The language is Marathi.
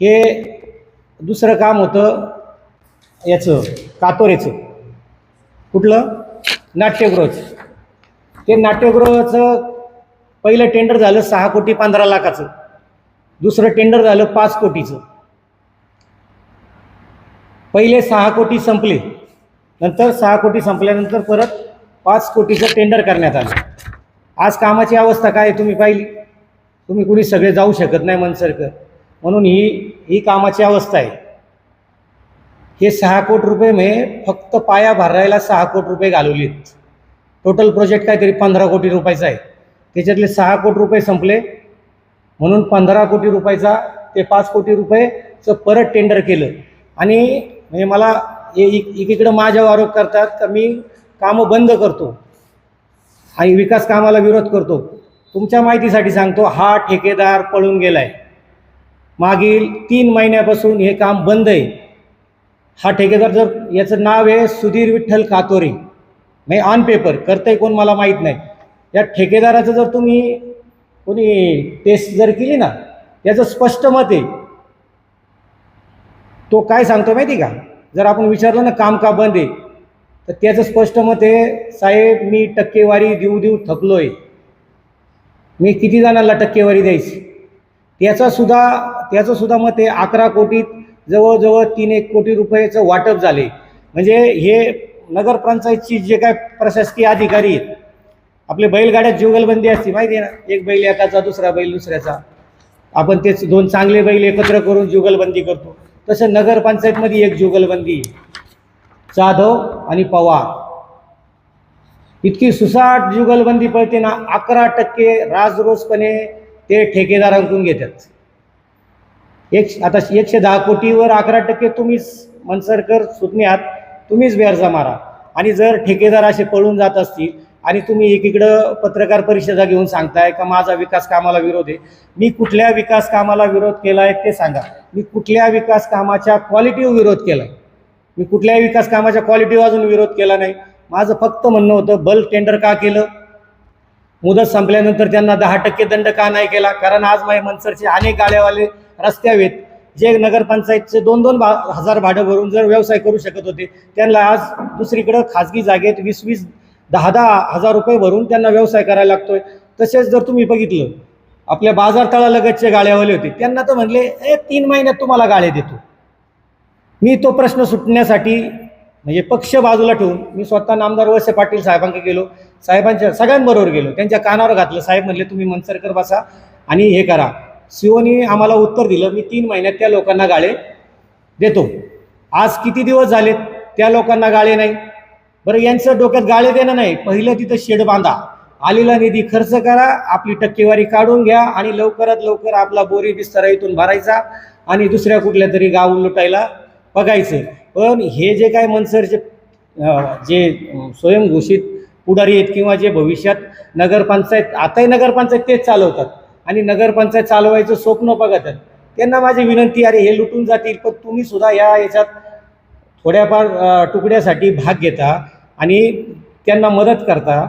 हे दुसरं काम होतं याचं कातोरेचं. कुठलं? नाट्यगृहचं. ते नाट्यगृहाचं पहिलं टेंडर झालं सहा कोटी पंधरा लाखाचं. दुसरं टेंडर झालं पाच कोटीचं. पहिले सहा कोटी संपले. नंतर सहा कोटी संपल्यानंतर परत पाच कोटीचं टेंडर करण्यात आलं. आज कामाची अवस्था काय आहे तुम्ही पाहिली? तुम्ही कुणी सगळे जाऊ शकत नाही मनसरकर. म्हणून ही ही कामाची अवस्था आहे. हे सहा कोटी रुपये मे फक्त पाया भरायला सहा कोटी रुपये घालवलेत. टोटल प्रोजेक्ट काहीतरी पंधरा कोटी रुपयाचा आहे. त्याच्यातले सहा कोटी रुपये संपले. म्हणून पंधरा कोटी रुपयाचा ते पाच कोटी रुपयेचं परत टेंडर केलं. आणि म्हणजे मला एकीकडं माझ्यावर आरोप करतात का मी कामं बंद करतो. आणि विकास कामाला विरोध करतो. तुमच्या माहितीसाठी सांगतो हा ठेकेदार पळून गेलाय. मागील तीन महिन्यापासून हे काम बंद आहे. हा ठेकेदार जर याचं नाव आहे सुधीर विठ्ठल कातोरे. म्हणजे ऑन पेपर करतंय कोण मला माहीत नाही. या ठेकेदाराचं जर तुम्ही कोणी टेस्ट जर केली ना याचं स्पष्ट मत आहे. तो काय सांगतो माहिती का? जर आपण विचारलं ना काम का बंद आहे? तर त्याचं स्पष्ट मत आहे साहेब मी टक्केवारी देऊ देऊ थकलो आहे मी किती जणांना टक्केवारी द्यायची? त्याचा सुद्धा त्याचं सुद्धा मत आहे अकरा कोटीत जवळजवळ तीन एक कोटी रुपयाचं वाटप झाले. म्हणजे हे नगरपंचायतची जे काय प्रशासकीय अधिकारी आहेत आपले बैलगाड्यात जुगलबंदी असते माहिती आहे ना? एक बैल एकाचा दुसरा बैल दुसऱ्याचा. आपण तेच दोन चांगले बैल एकत्र करून जुगलबंदी करतो. तसं नगरपंचायतमध्ये एक जुगलबंदी आहे. जाधव आणि पवार. इतकी सुसाट जुगलबंदी पळते ना अकरा टक्के राजरोसपणे ते ठेकेदारांकडून घेतात. एक आता एकशे दहा कोटीवर अकरा टक्के तुम्हीच मनसरकर सुटण्यात तुम्हीच व्याजा मारा. आणि जर ठेकेदार असे पळून जात असतील आणि तुम्ही एकीकडं पत्रकार परिषदा घेऊन सांगताय का माझा विकास कामाला विरोध आहे मी कुठल्या विकास कामाला विरोध केला आहे ते सांगा. मी कुठल्या विकास कामाच्या क्वालिटीवर विरोध केला आहे मी कुठल्याही विकास कामाच्या क्वालिटीवर अजून विरोध केला नाही. माझं फक्त म्हणणं होतं बल्क टेंडर का केलं? मुदत संपल्यानंतर त्यांना दहा टक्के दंड का नाही केला? कारण आज माझ्या मनसरचे अनेक गाड्यावाले रस्त्यावेत आहेत. जे नगरपंचायतचे दोन दोन भा हजार भाडं भरून जर व्यवसाय करू शकत होते त्यांना आज दुसरीकडं खाजगी जागेत वीस वीस दहा दहा हजार रुपये भरून त्यांना व्यवसाय करायला लागतोय. तसेच जर तुम्ही बघितलं आपल्या बाजार तळालगतचे गाड्यावाले होते त्यांना तर म्हणले ए तीन महिन्यात तुम्हाला गाळे देतो. मी तो प्रश्न सुटण्यासाठी म्हणजे पक्ष बाजूला ठेवून मी स्वतः नामदार वळसे पाटील साहेबांकडे गेलो. साहेबांच्या सगळ्यांबरोबर गेलो. त्यांच्या कानावर घातलं. साहेब म्हणले तुम्ही मनसरकर बसा आणि हे करा. शिवनी आम्हाला उत्तर दिलं मी तीन महिन्यात त्या लोकांना गाळे देतो. आज किती दिवस झालेत त्या लोकांना गाळे नाही? बरं यांचं डोक्यात गाळे देणं नाही. पहिलं तिथं शेड बांधा. आलेला निधी खर्च करा आपली टक्केवारी काढून घ्या आणि लवकरात लवकर आपला बोरी बिस्तरा इथून भरायचा आणि दुसऱ्या कुठल्या तरी गाव लुटायला बघायचं पण हे जे काय मनसरचे जे स्वयंघोषित पुढारी आहेत किंवा जे भविष्यात नगरपंचायत आताही नगरपंचायत तेच चालवतात. आणि नगरपंचायत चालवायचं स्वप्न बघत आहेत. त्यांना माझी विनंती अरे हे लुटून जातील पण तुम्ही सुद्धा या याच्यात थोड्याफार तुकड्यासाठी भाग घेता आणि त्यांना मदत करता.